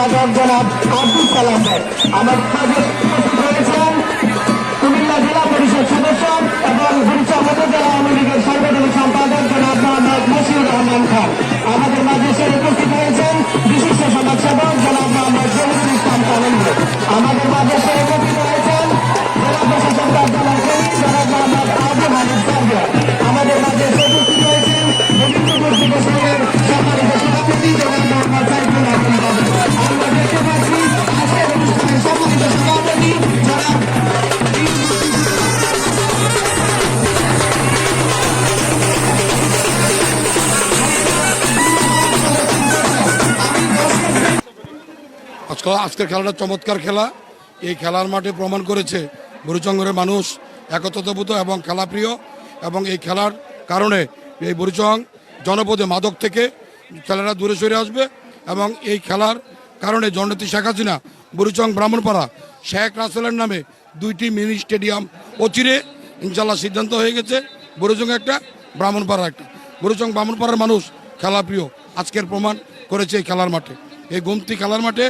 সম্পাদক জনাব আব্দুল কালাম ভাই। আমার রয়েছেন কুমিল্লা জেলা পরিষদ সদস্য এবং হরিচা মধ্য জেলা আওয়ামী লীগের সাংগঠনিক সম্পাদক জনাব মোহাম্মদ মশিউর রহমান খান আমাদের মাঝে এসে উপস্থিত হয়েছেন বিশিষ্ট সমাজসেবক জনাব মোহাম্মদ জহিরুল ইসলাম আমাদের মাঝে আজকে আজকের খেলাটা চমৎকার খেলা। এই খেলার মাঠে প্রমাণ করেছে বুড়িচঙ্গের মানুষ একত্রতাভূত এবং খেলাপ্রিয় এবং এই খেলার কারণে এই বুড়িচং জনপদে মাদক থেকে খেলাটা দূরে সরে আসবে এবং এই খেলার কারণে জননেত্রী শেখ হাসিনা, বুড়িচং ব্রাহ্মণপাড়া শেখ রাসেলের নামে দুইটি মিনি স্টেডিয়াম অচিরে ইনশাল্লাহ সিদ্ধান্ত হয়ে গেছে। বুড়িচং একটা ব্রাহ্মণপাড়া একটা। বুড়িচং ব্রাহ্মণপাড়ার মানুষ খেলাপ্রিয়। আজকের প্রমাণ করেছে এই খেলার মাঠে। এই গুমতি খেলার মাঠে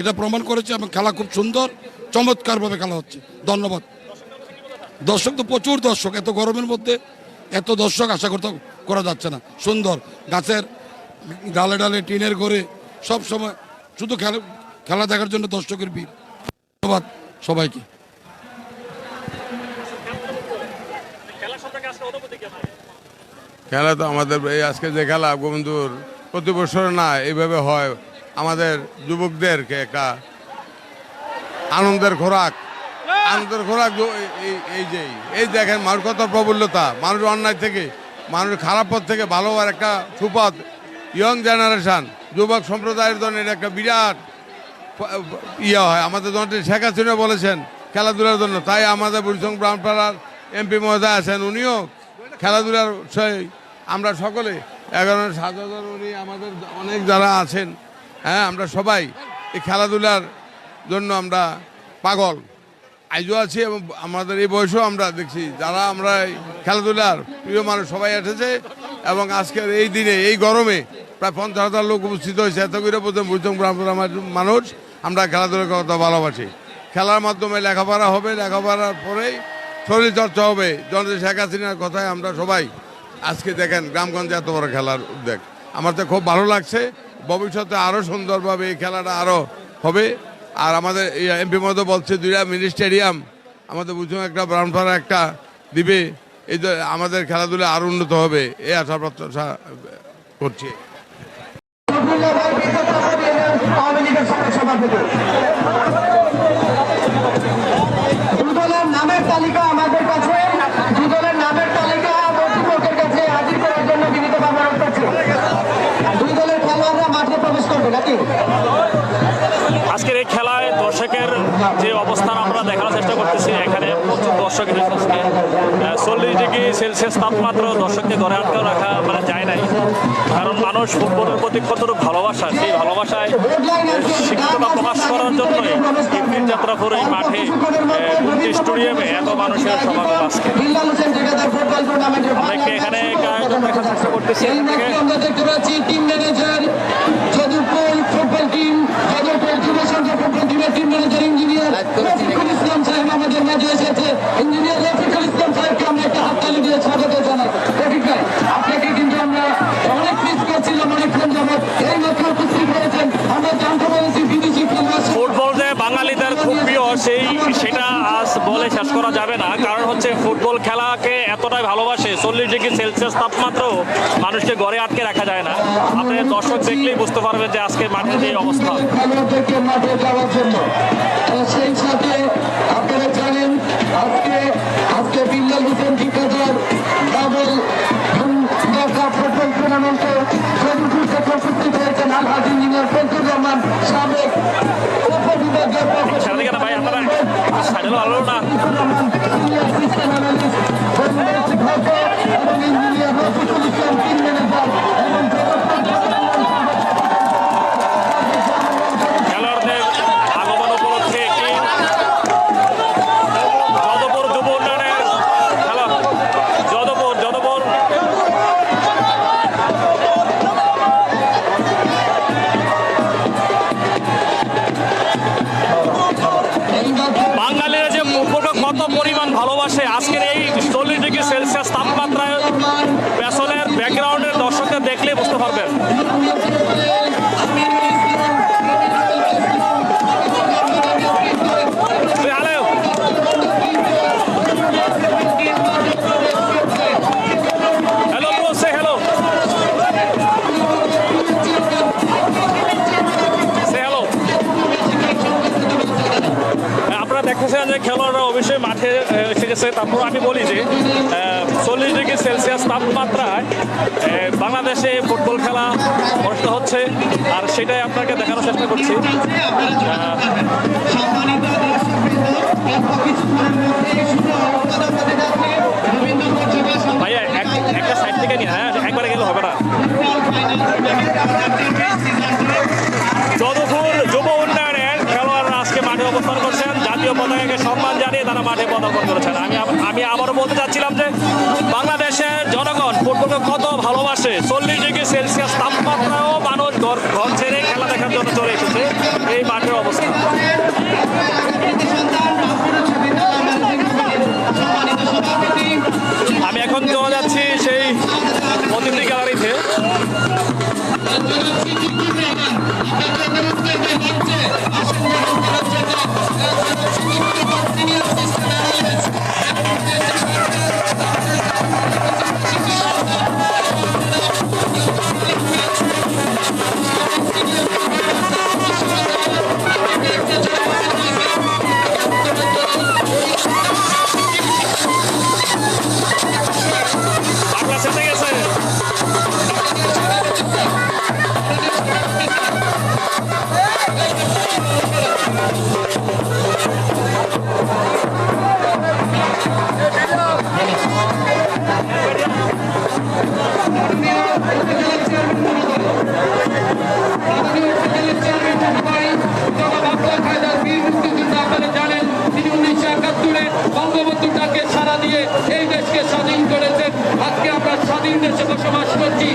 এটা প্রমাণ করেছে এবং খেলা খুব সুন্দর, চমৎকারভাবে খেলা হচ্ছে। ধন্যবাদ। দর্শক তো প্রচুর দর্শক, এত গরমের মধ্যে এত দর্শক আশা করতে করা যাচ্ছে না। সুন্দর, গাছের ডালে ডালে, টিনের ঘরে, সব সময় শুধু খেলা খেলা দেখার জন্য দর্শকের ভিড়। ধন্যবাদ সবাইকে। খেলা তো আমাদের, এই আজকে যে খেলা গোবিন্দুর, প্রতি বছর না, এইভাবে হয়। আমাদের যুবকদেরকে একটা আনন্দের খোরাক। আনন্দের খোরাক এই- যে, এই দেখেন মানুষ কত প্রবল্যতা মানুষ অন্যায় থেকে, মানুষ খারাপ পথ থেকে ভালো হওয়ার একটা সুপথ। ইয়ং জেনারেশন যুবক সম্প্রদায়ের জন্য এটা একটা বিরাট ইয়ে হয়। আমাদের জন্য শেখ হাসিনা বলেছেন খেলাধুলার জন্য। তাই আমাদের বুড়িচং ব্রাহ্মণপাড়ার এমপি মহোদয় আছেন, উনিও খেলাধুলার আমরা সকলে, এগারো সাতজন উনি আমাদের অনেক যারা আছেন হ্যাঁ আমরা সবাই এই খেলাধুলার জন্য আমরা পাগল। আজও আছি এবং আমাদের এই বয়সেও আমরা দেখছি যারা আমরা এই খেলাধুলার প্রিয় মানুষ সবাই এসেছে এবং আজকের এই দিনে, এই গরমে প্রায় পঞ্চাশ হাজার লোক উপস্থিত হয়েছে। এত করে প্রথম বুঝতাম মানুষ আমরা খেলাধুলার কথা ভালোবাসি। খেলার মাধ্যমে লেখাপড়া হবে, লেখাপড়ার পরেই শরীর চর্চা হবে। জনতা শেখ হাসিনার কথায় আমরা সবাই আজকে দেখেন, গ্রামগঞ্জে এত বড় খেলার উদ্যোগ। আমার তো খুব ভালো লাগছে। ভবিষ্যতে আরও সুন্দরভাবে এই খেলাটা আরও হবে। আর আমাদের এমপি মতো বলছে, দুইটা মিনি স্টেডিয়াম আমাদের বুঝুন, একটা ব্রাউনপাড়া একটা দিবে এই আমাদের খেলাধুলা আরও উন্নত হবে, এই আশা প্রত্যাশা করছি। দুই নামের তালিকা আমাদের কাছে। আজকের এই খেলায় দর্শকের যে অবস্থান আমরা দেখার চেষ্টা করতেছি, এখানে প্রচুর দর্শক এসেছে চল্লিশ ডিগ্রি সেলসিয়াস তাপমাত্রা দর্শককে ঘরে আটকে রাখা মানে যায় নাই। কারণ মানুষ ফুটবলের প্রতি কতটুকু ভালোবাসা, সেই ভালোবাসায় শিক্ষতা প্রকাশ করার জন্যই এই যাত্রা করে মাঠে স্টেডিয়ামে এত মানুষের সমাগম আজকে। এখানে দেখার চেষ্টা করতেছি। সাহেব আমাদের মাঝে এসেছে ইঞ্জিনিয়ার বলে শেষ করা যাবে না। কারণ হচ্ছে ফুটবল খেলাকে এতটাই ভালোবাসে, চল্লিশ ডিগ্রি সেলসিয়াস তাপমাত্রাও মানুষকে ঘরে আটকে রাখা যায় না। আপনি দর্শক দেখলেই বুঝতে পারবেন যে আজকে মাঠের যে অবস্থা। মাঠে সেই আপনারা আজকে আজকে টুর্নামেন্টে সাবেক সেক্ষেত্রে তারপর আমি বলি যে চল্লিশ ডিগ্রি সেলসিয়াস তাপমাত্রায় বাংলাদেশে ফুটবল খেলা কষ্ট হচ্ছে, আর সেটাই আপনাকে দেখানোর চেষ্টা করছি। ভাইয়া একটা সাইড থেকে নিয়ে হ্যাঁ একবারে গেলে হবে না। বলতে চাচ্ছিলাম স্বাধীন দেশে বসবাস করছি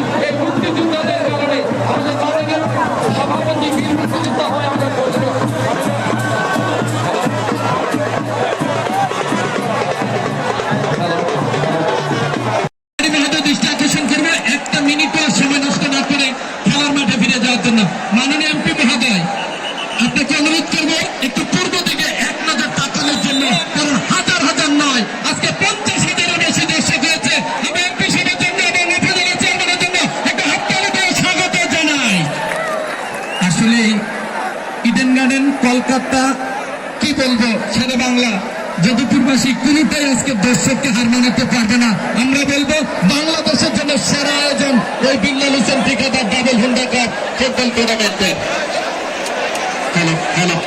বাংলাদেশি কোনটাই আজকে দর্শককে হার মানাতে পারবে না আমরা বলব বাংলাদেশের জন্য সেরা আয়োজন ওই বিল্লাল হোসেন ঠিকাদার, ডাবল হুন্ডা ফুটবল টুর্নামেন্টে হ্যালো হ্যালো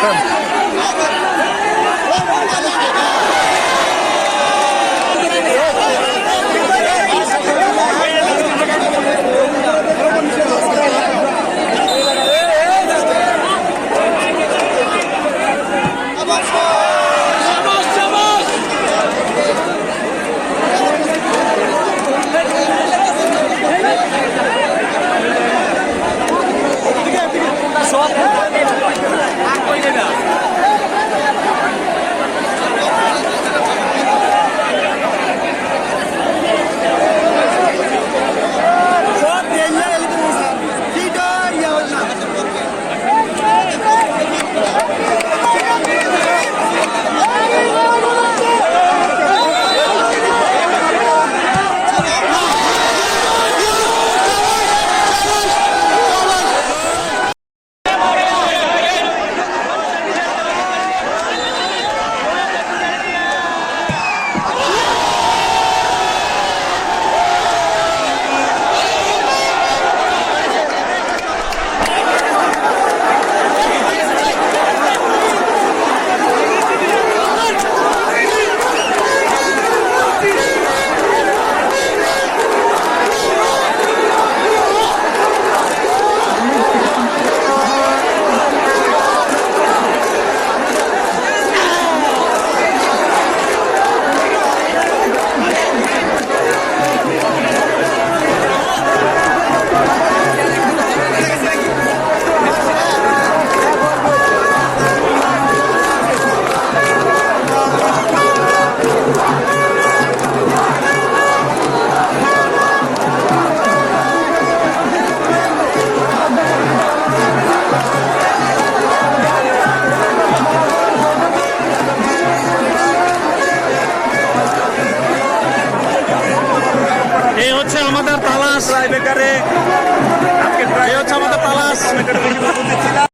Come.